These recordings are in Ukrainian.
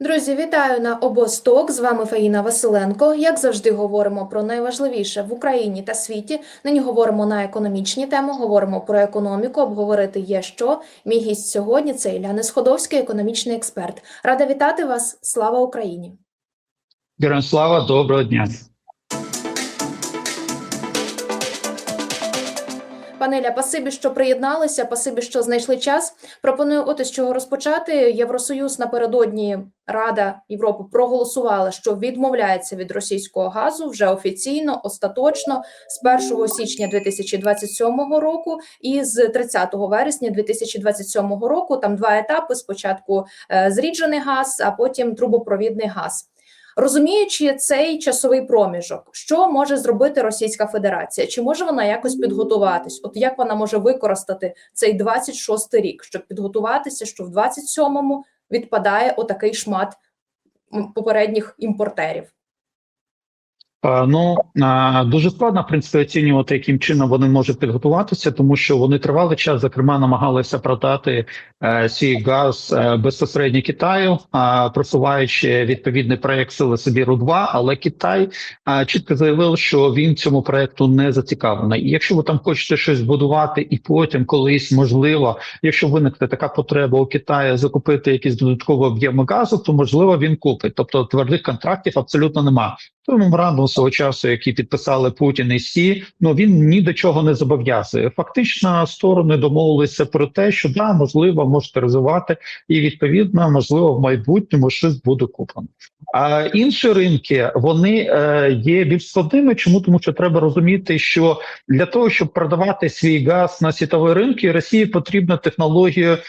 Друзі, вітаю на Обосток. З вами Фаїна Василенко. Як завжди, говоримо про найважливіше в Україні та світі. Нині говоримо на економічні теми, говоримо про економіку. Обговорити є що. Мій гість сьогодні це Ілля Несходовський, економічний експерт. Рада вітати вас. Слава Україні! Героям слава, доброго дня. Пане Ілля, пасибі, що приєдналися, пасибі, що знайшли час. Пропоную от із чого розпочати. Євросоюз напередодні Рада Європи проголосувала, що відмовляється від російського газу вже офіційно, остаточно з 1 січня 2027 року і з 30 вересня 2027 року. Там два етапи: спочатку е, зріджений газ, а потім трубопровідний газ. Розуміючи цей часовий проміжок, що може зробити Російська Федерація? Чи може вона якось підготуватись? От як вона може використати цей 26-й рік, щоб підготуватися, що в 27-му відпадає отакий шмат попередніх імпортерів? Е, Ну е, дуже складно в принципі оцінювати, яким чином вони можуть підготуватися, тому що вони тривалий час, зокрема, намагалися продати е, свій газ безпосередньо Китаю, просуваючи відповідний проект сили Сибіру 2 але Китай чітко заявив, що він цьому проекту не зацікавлений. І якщо ви там хочете щось будувати, і потім колись можливо, якщо виникне така потреба у Китаї закупити якісь додаткові об'єми газу, то можливо він купить. Тобто твердих контрактів абсолютно немає. Той меморандум свого часу, який підписали Путін і Сі, ну він ні до чого не зобов'язує. Фактично, сторони домовилися про те, що да, можливо, можете розвивати, і відповідно, можливо, в майбутньому щось буде куплено. А інші ринки вони е, є більш складними. Чому тому, що треба розуміти, що для того, щоб продавати свій газ на світові ринки, Росії потрібна технологія е,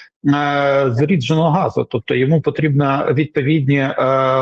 зрідженого газу, тобто йому потрібні відповідні е,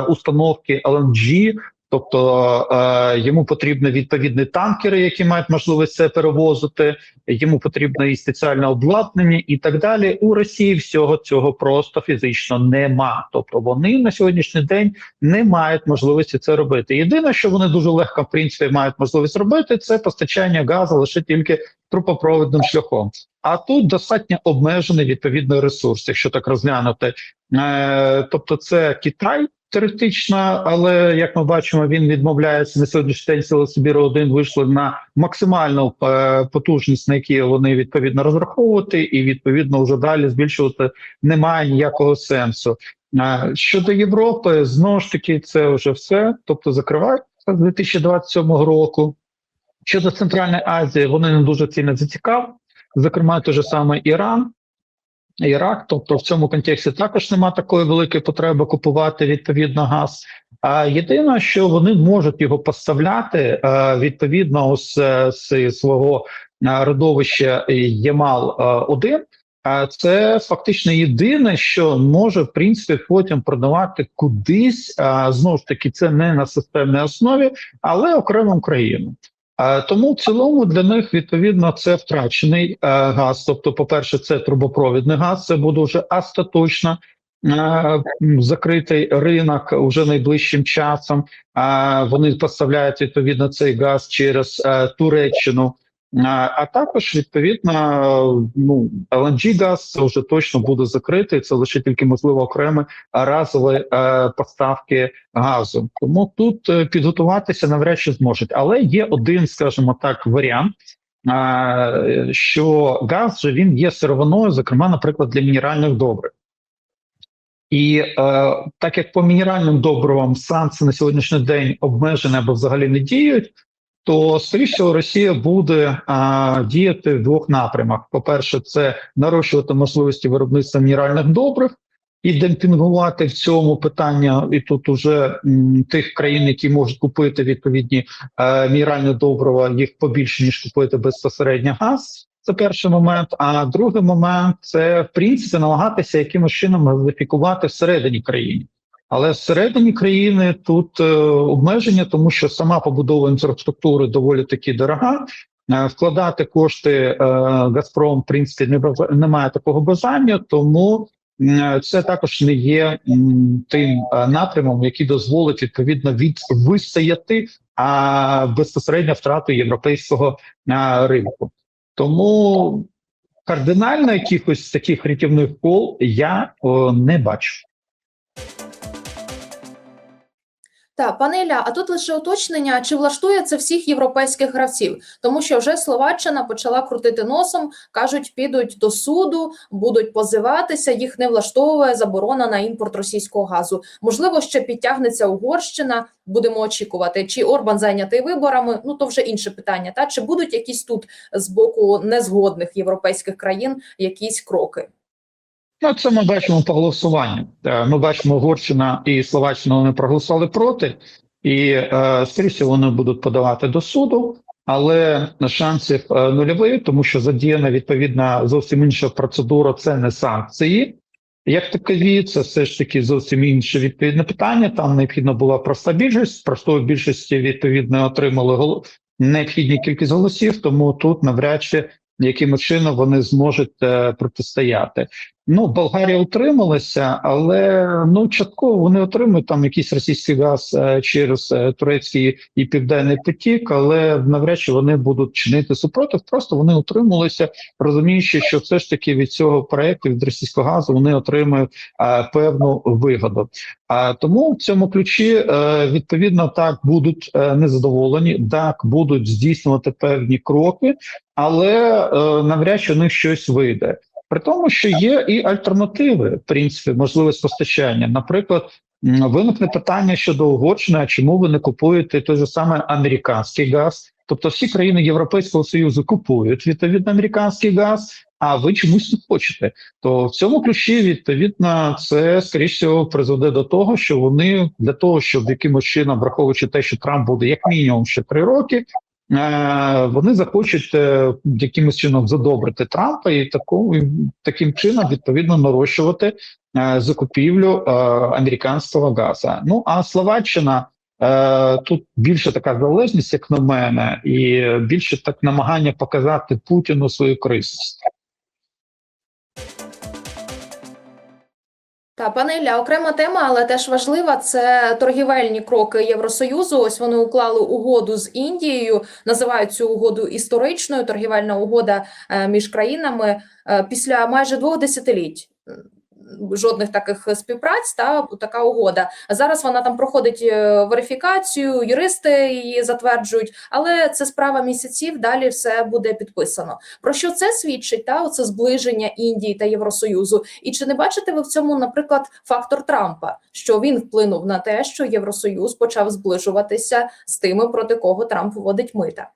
установки LNG, Тобто е, йому потрібні відповідні танкери, які мають можливість це перевозити. Йому потрібно і спеціальне обладнання, і так далі. У Росії всього цього просто фізично нема. Тобто вони на сьогоднішній день не мають можливості це робити. Єдине, що вони дуже легко в принципі мають можливість робити, це постачання газу лише тільки трупопровідним шляхом. А тут достатньо обмежений відповідний ресурс, якщо так розглянути. Е, тобто, це Китай. Теоретично, але як ми бачимо, він відмовляється на сьогоднішній день сили Сибіру 1 вийшли на максимальну е, потужність, на які вони відповідно розраховувати, і відповідно вже далі збільшувати немає ніякого сенсу. Е, щодо Європи, знову ж таки, це вже все. Тобто, закривається з 2027 року. Щодо Центральної Азії, вони не дуже сильно зацікавлені, зокрема, той же саме Іран. Ірак, тобто в цьому контексті також нема такої великої потреби купувати відповідно газ. А єдине, що вони можуть його поставляти е, відповідно з, з свого е, родовища Ємал 1 це фактично єдине, що може в принципі потім продавати кудись. Знову ж таки, це не на системній основі, але окремим країнам. А, Тому в цілому для них відповідно це втрачений газ. Тобто, по-перше, це трубопровідний газ, це буде вже остаточно закритий ринок уже найближчим часом. Вони поставляють відповідно цей газ через Туреччину. А, також відповідно ну LNG газ вже точно буде закритий. Це лише тільки можливо окремі разові е, поставки газу. Тому тут е, підготуватися навряд чи зможуть. Але є один, скажімо так, варіант. е, Що газ же він є сировиною, зокрема, наприклад, для мінеральних добрив. І е, так як по мінеральним добривам санкції на сьогоднішній день обмежені або взагалі не діють, то скоріше Росія буде а, діяти в двох напрямах: по-перше, це нарощувати можливості виробництва мінеральних добрив і демпінгувати в цьому питання, і тут уже м, тих країн, які можуть купити відповідні е, мінеральні добрива, їх побільше ніж купити безпосередньо газ. Це перший момент. А другий момент це в принципі намагатися якимось чином газифікувати всередині країни. Але всередині країни тут е, обмеження, тому що сама побудова інфраструктури доволі таки дорога. Е, вкладати кошти е, Газпром в принципі не немає такого бажання, тому це також не є тим напрямом, який дозволить відповідно від вистояти а безпосередньо втрату європейського ринку. Тому кардинально якихось таких рятівних кол я не бачу. Так, пане Ілля, а тут лише уточнення, чи влаштує це всіх європейських гравців, тому що вже Словаччина почала крутити носом, кажуть, підуть до суду, будуть позиватися. Їх не влаштовує заборона на імпорт російського газу. Можливо, ще підтягнеться Угорщина. Будемо очікувати, чи Орбан зайнятий виборами. Ну то вже інше питання. Та чи будуть якісь тут з боку незгодних європейських країн якісь кроки? Ну, це ми бачимо по голосуванню. Е, Ми бачимо, Угорщина і Словаччина вони проголосували проти, і е, скоріше вони будуть подавати до суду, але шансів е, нульові, тому що задіяна відповідна зовсім інша процедура. Це не санкції. Як такові, це все ж таки зовсім інше відповідне питання. Там необхідна була проста більшість. Простої більшості відповідно отримали гол... необхідні кількість голосів, тому тут навряд чи яким чином вони зможуть протистояти. Ну, Болгарія утрималася, але ну частково вони отримують там якийсь російський газ е, через е, турецький і південний потік, але навряд чи вони будуть чинити супротив. Просто вони утрималися, розуміючи, що все ж таки від цього проекту від російського газу вони отримують е, певну вигоду. А тому в цьому ключі відповідно так будуть е, незадоволені, так будуть здійснювати певні кроки, але е, навряд чи у них щось вийде. При тому, що є і альтернативи, в принципі, можливість постачання. Наприклад, виникне питання щодо Угорщини, а чому ви не купуєте той же самий американський газ? Тобто всі країни Європейського Союзу купують відповідно американський газ, а ви чомусь не хочете. То в цьому ключі відповідно це скоріш всього призведе до того, що вони для того, щоб якимось чином, враховуючи те, що Трамп буде як мінімум ще три роки. Е, Вони захочуть е, якимось чином задобрити Трампа і таким чином відповідно нарощувати е, закупівлю американського газу. Ну а Словаччина тут більше така залежність, як на мене, і більше так намагання показати Путіну свою корисність. Та пане Ілля, окрема тема, але теж важлива. Це торгівельні кроки Євросоюзу. Ось вони уклали угоду з Індією. Називають цю угоду історичною. Торгівельна угода е, між країнами е, після майже двох десятиліть. Жодних таких співпраць та така угода. Зараз вона там проходить е, верифікацію, юристи її затверджують, але це справа місяців. Далі все буде підписано. Про що це свідчить? Та оце зближення Індії та Євросоюзу. І чи не бачите ви в цьому, наприклад, фактор Трампа, що він вплинув на те, що Євросоюз почав зближуватися з тими, проти кого Трамп вводить мита?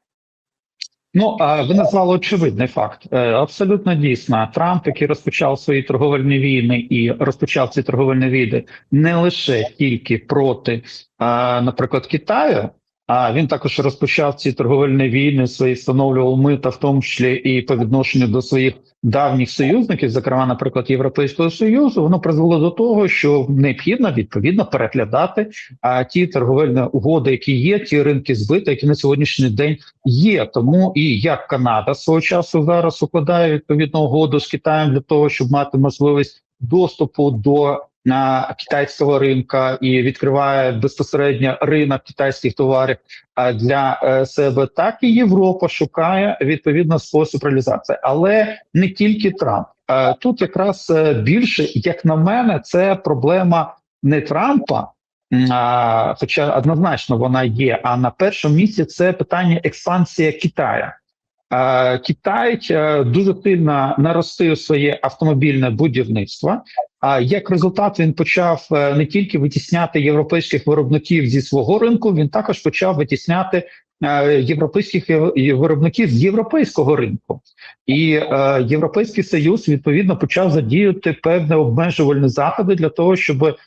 Ну а ви назвали очевидний факт. Е, Абсолютно дійсно. Трамп, який розпочав свої торговельні війни і розпочав ці торговельні війни не лише тільки проти, наприклад, Китаю. А він також розпочав ці торговельні війни, свої встановлював мита, в тому числі і по відношенню до своїх давніх союзників, зокрема, наприклад, Європейського союзу. Воно призвело до того, що необхідно відповідно переглядати а, ті торговельні угоди, які є, ті ринки збиту, які на сьогоднішній день є. Тому і як Канада свого часу зараз укладає відповідну угоду з Китаєм для того, щоб мати можливість доступу до на китайського ринка і відкриває безпосередньо ринок китайських товарів для е, себе, так і Європа шукає відповідно спосіб реалізації, але не тільки Трамп. Е, Тут якраз е, більше, як на мене, це проблема не Трампа. хоча однозначно вона є. А на першому місці це питання експансія Китаю. Е, Китай е, дуже сильно наростив своє автомобільне будівництво. А як результат він почав е, не тільки витісняти європейських виробників зі свого ринку, він також почав витісняти європейських виробників з європейського ринку. І Європейський Союз відповідно почав задіяти певні обмежувальні заходи для того, щоб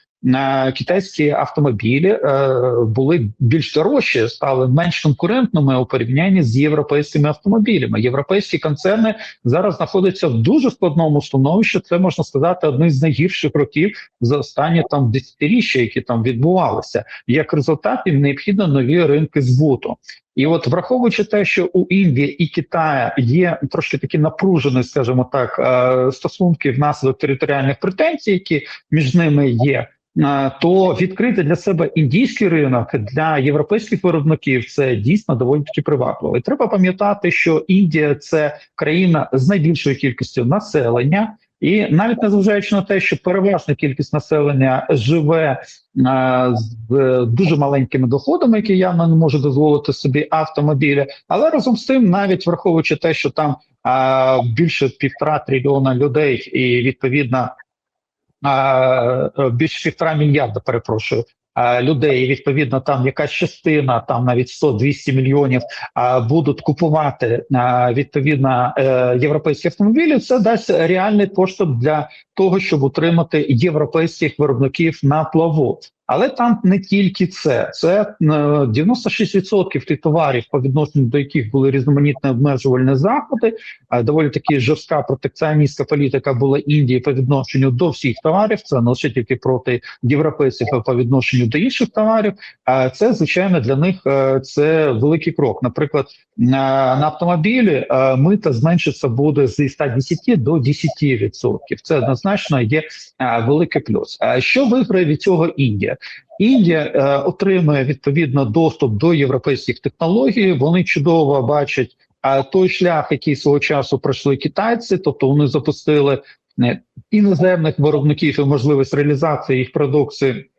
китайські автомобілі е, були більш дорожчі, стали менш конкурентними у порівнянні з європейськими автомобілями. Європейські концерни зараз знаходяться в дуже складному становищі. Це можна сказати одне з найгірших років за останні там десятиріччя, які там відбувалися. Як результат, їм необхідно нові ринки збуту. І от враховуючи те, що у Індії і Китаю є трошки такі напружені, скажімо так, е, стосунки внаслідок територіальних претензій, які між ними є. То відкрити для себе індійський ринок для європейських виробників це дійсно доволі таки привабливо. І треба пам'ятати, що Індія це країна з найбільшою кількістю населення, І навіть незважаючи на те, що переважна кількість населення живе а, з е, дуже маленькими доходами, які явно не можуть дозволити собі автомобілі, але разом з тим, навіть враховуючи те, що там а, більше півтора трильйона людей, і відповідно більше півтора мільярда, перепрошую. Людей, відповідно, там якась частина, там навіть 100-200 мільйонів будуть купувати відповідно е, європейські автомобілі. Це дасть реальний поштовх для того, щоб утримати європейських виробників на плаву. Але там не тільки це, це е, 96% тих товарів, по відношенню до яких були різноманітні обмежувальні заходи. доволі таки жорстка протекціоністська політика була Індії по відношенню до всіх товарів. Це не лише тільки проти європейців, а по відношенню до інших товарів. А це звичайно для них е, це великий крок. Наприклад, на, автомобілі е, мита зменшиться буде зі 110 до 10%. Це однозначно є е, великий плюс. А що виграє від цього Індія? Індія е, отримує відповідно доступ до європейських технологій. Вони чудово бачать а, той шлях, який свого часу пройшли китайці, тобто вони запустили е, іноземних виробників і можливість реалізації їх продукції.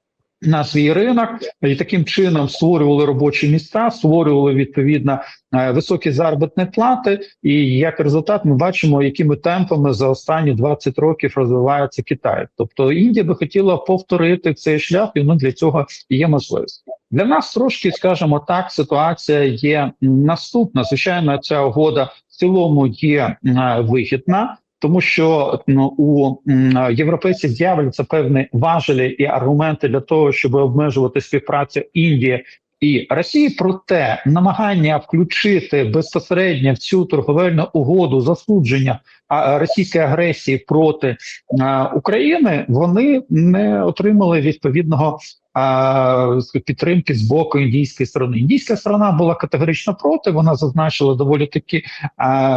На свій ринок і таким чином створювали робочі місця, створювали відповідно е, високі заробітні плати. І як результат, ми бачимо, якими темпами за останні 20 років розвивається Китай. Тобто Індія би хотіла повторити цей шлях, і ну, для цього є можливість. Для нас трошки, скажімо так, ситуація є наступна. Звичайно, ця угода в цілому є м, вигідна. Тому що ну, у європейців з'являться певні важелі і аргументи для того, щоб обмежувати співпрацю Індії і Росії. Проте намагання включити безпосередньо в цю торговельну угоду засудження російської агресії проти України, вони не отримали відповідного підтримки з боку індійської сторони. Індійська сторона була категорично проти. Вона зазначила доволі таки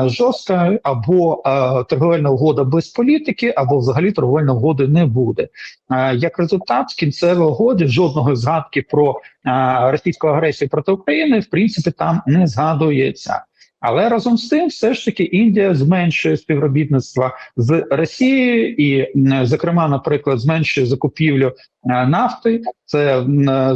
жорстко або торговельна угода без політики, або взагалі торговельної угоди не буде. Як результат, в кінцевій угоді жодного згадки про російську агресію проти України в принципі там не згадується. Але разом з тим, все ж таки, Індія зменшує співробітництво з Росією, і, зокрема, наприклад, зменшує закупівлю е, нафти. Це е,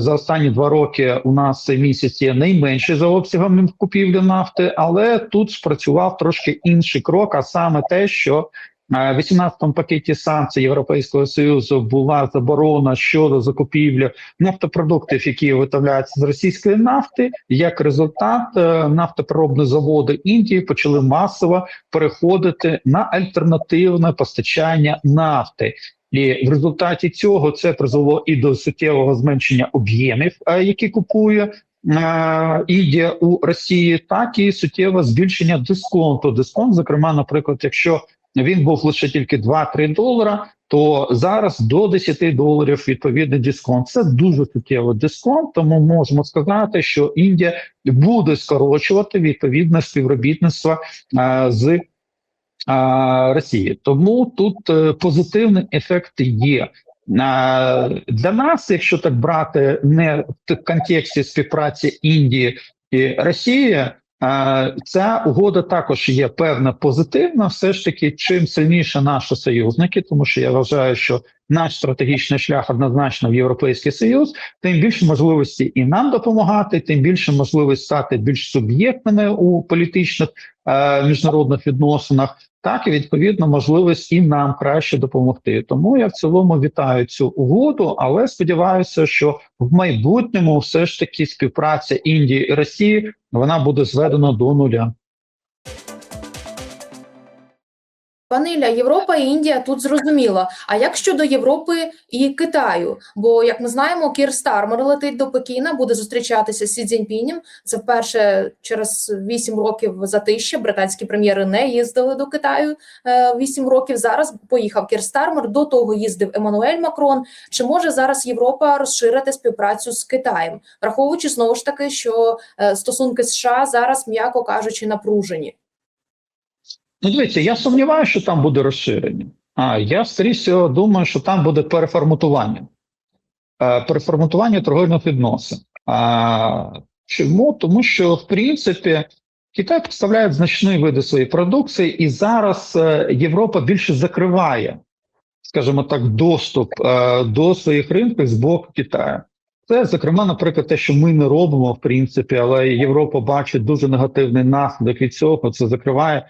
за останні два роки у нас цей місяць є найменший за обсягом купівлі нафти, але тут спрацював трошки інший крок, а саме те, що в 18-му пакеті санкцій Європейського союзу була заборона щодо закупівлі нафтопродуктів, які виготовляються з російської нафти. Як результат, е, нафтопереробні заводи Індії почали масово переходити на альтернативне постачання нафти. І в результаті цього це призвело і до суттєвого зменшення об'ємів, е, які купує е, Індія у Росії, так і суттєве збільшення дисконту. Дисконт, зокрема, наприклад, якщо він був лише тільки 2-3 долара, то зараз до 10 доларів відповідний дисконт. Це дуже суттєвий дисконт, тому можемо сказати, що Індія буде скорочувати відповідне співробітництво е, з а, Росії. Тому тут е, позитивний ефект є. А, для нас, якщо так брати не в контексті співпраці Індії і Росії, а, ця угода також є певна позитивна. Все ж таки, чим сильніше наші союзники, тому що я вважаю, що наш стратегічний шлях однозначно в Європейський Союз, тим більше можливості і нам допомагати, тим більше можливість стати більш суб'єктними у політичних е, міжнародних відносинах так і відповідно можливість і нам краще допомогти. Тому я в цілому вітаю цю угоду, але сподіваюся, що в майбутньому все ж таки співпраця Індії і Росії вона буде зведена до нуля. Пане Ілля, Європа і Індія тут зрозуміло. А як щодо Європи і Китаю? Бо як ми знаємо, Кір Стармер летить до Пекіна, буде зустрічатися з Сі Цзіньпінем. Це вперше через 8 років затища. Британські прем'єри не їздили до Китаю е, 8 років. Зараз поїхав Кір Стармер. До того їздив Еммануель Макрон. Чи може зараз Європа розширити співпрацю з Китаєм, враховуючи знову ж таки, що е, стосунки США зараз, м'яко кажучи, напружені? Ну, дивіться, я сумніваюся, що там буде розширення. А я скоріше думаю, що там буде переформатування. Е, переформатування торговельних відносин. А, чому? Тому що, в принципі, Китай поставляє значні види своєї продукції, і зараз е, Європа більше закриває, скажімо так, доступ е, до своїх ринків з боку Китаю. Це, зокрема, наприклад, те, що ми не робимо, в принципі, але Європа бачить дуже негативний наслідок від цього. Це закриває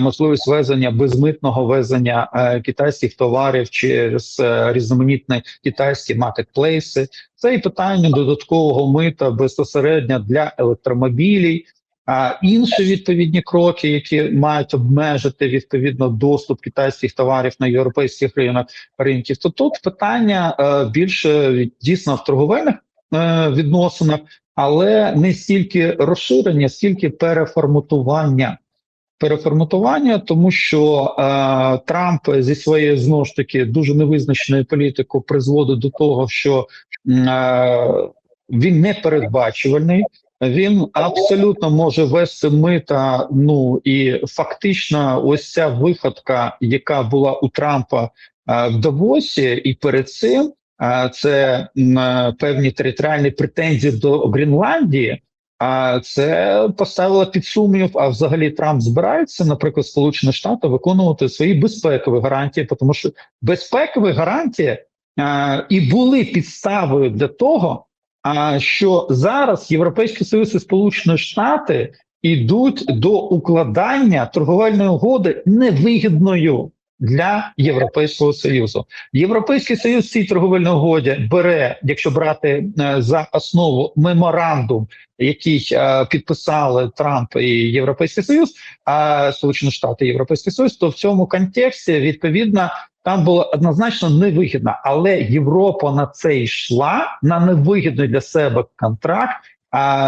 можливість везення безмитного везення е, китайських товарів через е, різноманітні китайські маркетплейси. Це і питання додаткового мита безпосередньо для електромобілів. А інші відповідні кроки, які мають обмежити відповідно доступ китайських товарів на європейських ринок ринків, то тут питання е, більше дійсно в торговельних е, відносинах, але не стільки розширення, стільки переформатування. Переформатування, тому що е, Трамп зі своєю знову ж таки дуже невизначеною політикою призводить до того, що е, він непередбачувальний. Він абсолютно може вести мита. Ну і фактично, ось ця виходка, яка була у Трампа е, в Давосі, і перед цим е, це е, певні територіальні претензії до Гренландії. А це поставило під сумнів. А взагалі Трамп збирається, наприклад, Сполучені Штати виконувати свої безпекові гарантії, тому що безпекові гарантії е, і були підставою для того. А що зараз Європейський Союз і Сполучені Штати йдуть до укладання торговельної угоди невигідною для Європейського Союзу. Європейський Союз цій торговельній угоді бере, якщо брати е, за основу меморандум, який е, підписали Трамп і Європейський Союз, а Сполучені Штати Європейський Союз, то в цьому контексті відповідно там було однозначно невигідно, але Європа на це йшла на невигідний для себе контракт,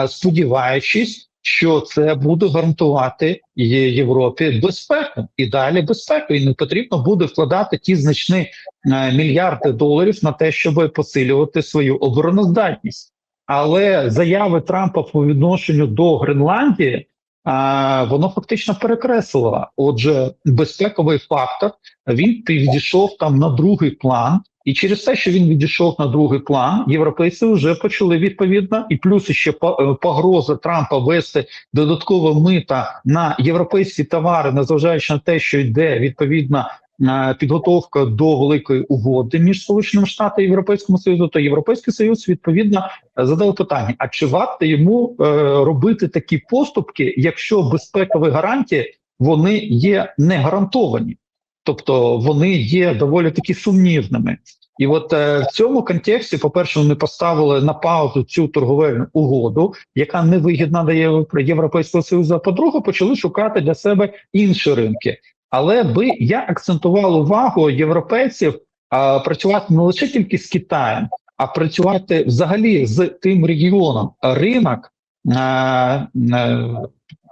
сподіваючись, що це буде гарантувати Європі безпеку і далі безпеку. І не потрібно буде вкладати ті значні е, мільярди доларів на те, щоб посилювати свою обороноздатність. Але заяви Трампа по відношенню до Гренландії а, воно фактично перекреслило. Отже, безпековий фактор він відійшов там на другий план, і через те, що він відійшов на другий план, європейці вже почали відповідно, і плюс ще е, погроза Трампа вести додаткове мита на європейські товари, незважаючи на те, що йде відповідно. е, Підготовка до великої угоди між Сполученими Штатами і Європейським Союзом, то Європейський Союз відповідно задав питання: а чи варто йому е, робити такі поступки, якщо безпекові гарантії вони є не гарантовані? Тобто вони є доволі таки сумнівними. І от е, в цьому контексті, по-перше, вони поставили на паузу цю торговельну угоду, яка невигідна для Європейського Союзу. А по-друге, почали шукати для себе інші ринки. Але би я акцентував увагу європейців а, працювати не лише тільки з Китаєм, а працювати взагалі з тим регіоном ринок е, е,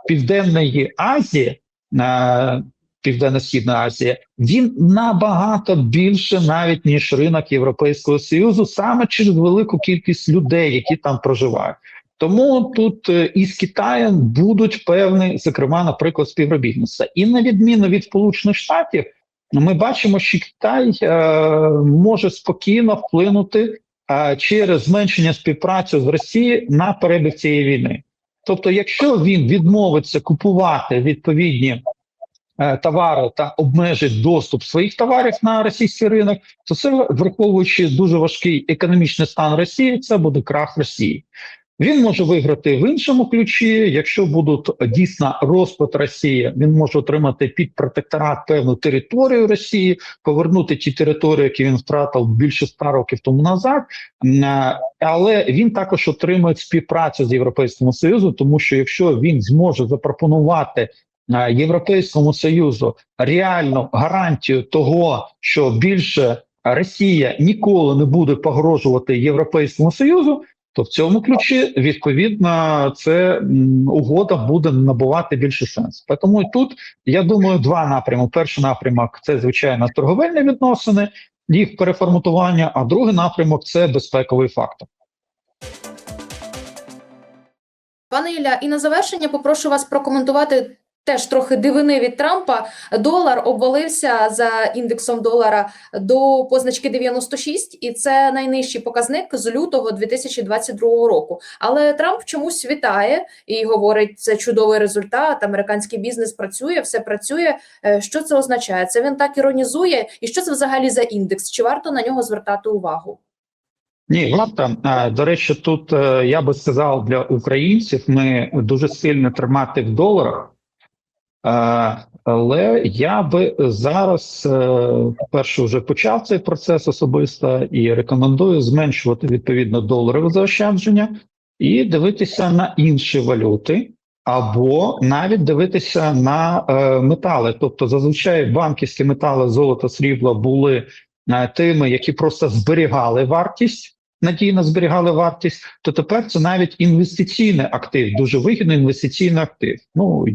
Південної Азії. е, Південно-Східна Азія, він набагато більше навіть ніж ринок Європейського Союзу, саме через велику кількість людей, які там проживають. Тому тут е, із Китаєм будуть певні, зокрема, наприклад, співробітництва. І на відміну від Сполучених Штатів, ми бачимо, що Китай е, може спокійно вплинути е, через зменшення співпраці з Росією на перебіг цієї війни. Тобто, якщо він відмовиться купувати відповідні е, товари та обмежить доступ своїх товарів на російський ринок, то це враховуючи дуже важкий економічний стан Росії, це буде крах Росії. Він може виграти в іншому ключі. Якщо будуть дійсно розпад Росії, він може отримати під протекторат певну територію Росії, повернути ті території, які він втратив більше ста років тому назад. Е, Але він також отримує співпрацю з Європейським Союзом, тому що якщо він зможе запропонувати Європейському Союзу реальну гарантію того, що більше Росія ніколи не буде погрожувати Європейському Союзу, то в цьому ключі відповідно це угода буде набувати більше сенсу. Тому тут я думаю, два напрями. Перший напрямок це звичайно торговельні відносини, їх переформатування. А другий напрямок це безпековий фактор. Пане Ілля, і на завершення попрошу вас прокоментувати теж трохи дивини від Трампа. Долар обвалився за індексом долара до позначки 96, і це найнижчий показник з лютого 2022 року. Але Трамп чомусь вітає і говорить, це чудовий результат. Американський бізнес працює, все працює. Е, Що це означає? Це він так іронізує, і що це взагалі за індекс? Чи варто на нього звертати увагу? Ні, варто. Е, До речі, тут е, я би сказав для українців, ми дуже сильно тримати в доларах. Е, Але я би зараз, е, перше, вже почав цей процес особисто і рекомендую зменшувати відповідно доларове заощадження і дивитися на інші валюти, або навіть дивитися на е, метали. Тобто, зазвичай банківські метали, золото, срібло були тими, які просто зберігали вартість. Надійно зберігали вартість, то тепер це навіть інвестиційний актив, дуже вигідний інвестиційний актив. Ну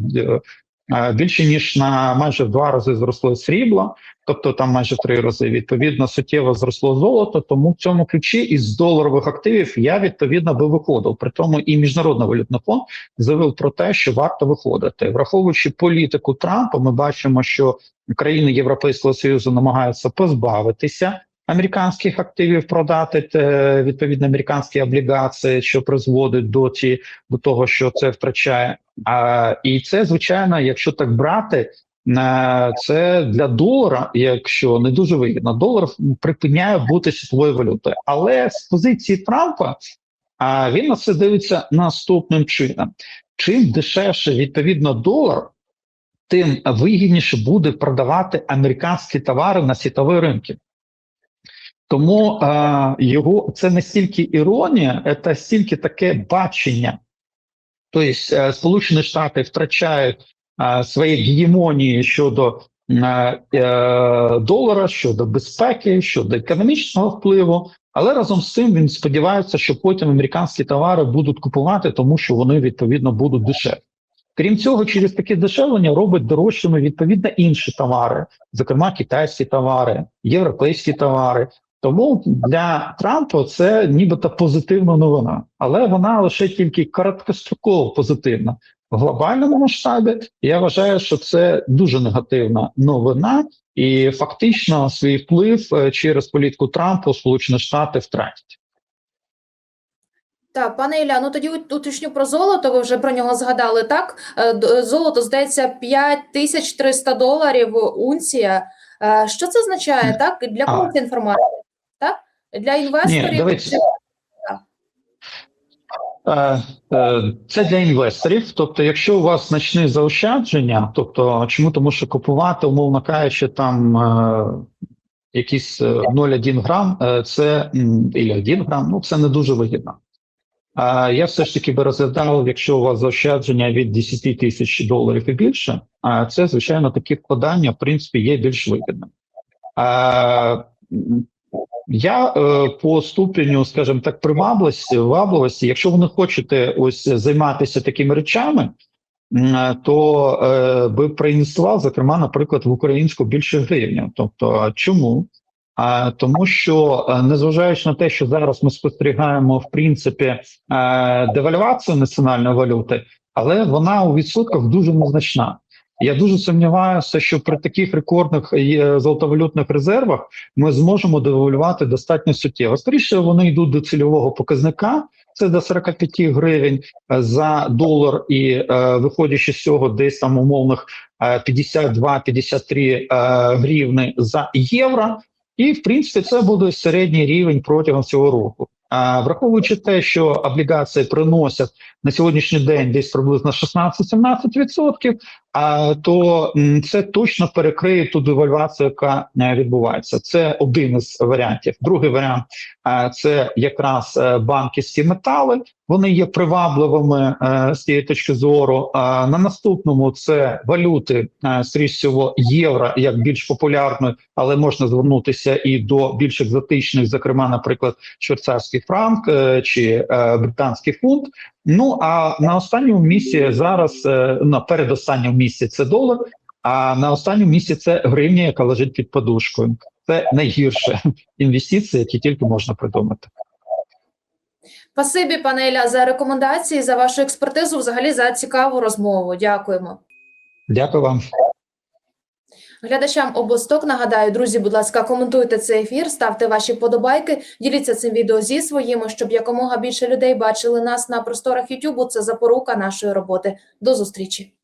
більше ніж на майже в два рази зросло срібло, тобто там майже три рази. Відповідно, суттєво зросло золото. Тому в цьому ключі із доларових активів я відповідно би виходив. При тому і міжнародний валютний фонд заявив про те, що варто виходити, враховуючи політику Трампа, ми бачимо, що країни Європейського союзу намагаються позбавитися американських активів, продати відповідно американські облігації, що призводить до ті до того, що це втрачає. А, і це звичайно, якщо так брати. Це для долара, якщо не дуже вигідно, долар припиняє бути світовою валютою. Але з позиції Трампа він на це дивиться наступним чином: чим дешевше відповідно долар, тим вигідніше буде продавати американські товари на світові ринки. Тому е, його це не стільки іронія, це стільки таке бачення. Тобто, е, Сполучені Штати втрачають е, свої гегемонії щодо е, е, долара, щодо безпеки, щодо економічного впливу. Але разом з цим він сподівається, що потім американські товари будуть купувати, тому що вони відповідно будуть дешеві. Крім цього, через таке дешевлення робить дорожчими відповідно інші товари, зокрема китайські товари, європейські товари. Тому для Трампа це нібито позитивна новина, але вона лише тільки короткостроково позитивна. В глобальному масштабі я вважаю, що це дуже негативна новина, і фактично свій вплив е, через політику Трампа Сполучені Штати втратять. Так, пане Ілля, ну тоді уточню про золото. Ви вже про нього згадали. Так, Е, золото здається 5300 доларів унція. Е, Що це означає? Так, для кого ця інформація? Для інвесторів. Ні, дивіться. Е, Це для інвесторів. Тобто, якщо у вас значні заощадження, тобто чому тому, що купувати, умовно кажучи, там е, якісь е, 0,1 грам, е, це м, і 1 грам, ну це не дуже вигідно. А я все ж таки би розглядав, якщо у вас заощадження від 10 тисяч доларів і більше, а це звичайно такі вкладання, в принципі, є більш вигідним. Я е, по ступеню, скажімо так, привабливості, вабливості, якщо ви не хочете ось займатися такими речами, м, то е, би проінвестував, зокрема, наприклад, в українську більше гривню. Тобто, чому? А тому, що е, незважаючи на те, що зараз ми спостерігаємо в принципі е, девальвацію національної валюти, але вона у відсотках дуже незначна. Я дуже сумніваюся, що при таких рекордних е, золотовалютних резервах ми зможемо девальвувати достатньо суттєво. Скоріше вони йдуть до цільового показника. Це до 45 гривень е, за долар, і е, виходячи з цього, десь там умовних е, 52-53 е, гривни за євро. І в принципі це буде середній рівень протягом цього року. А враховуючи те, що облігації приносять на сьогоднішній день десь приблизно 16-17%, а то це точно перекриє ту девальвацію, яка е, відбувається. Це один із варіантів. Другий варіант е, це якраз е, банківські метали. Вони є привабливими з цієї точки зору. На наступному це валюти всього євро як більш популярною, але можна звернутися і до більш екзотичних, зокрема, наприклад, швейцарський франк чи британський фунт. Ну а на останньому місці зараз е, на передостанньому місці це долар. А на останньому місці це гривня, яка лежить під подушкою. Це найгірше інвестиції, які тільки можна придумати. Спасибі, пане Іля, за рекомендації, за вашу експертизу, взагалі за цікаву розмову. Дякуємо. Дякую вам. Глядачам обосток нагадаю, друзі, будь ласка, коментуйте цей ефір, ставте ваші подобайки, діліться цим відео зі своїми, щоб якомога більше людей бачили нас на просторах Ютубу. Це запорука нашої роботи. До зустрічі.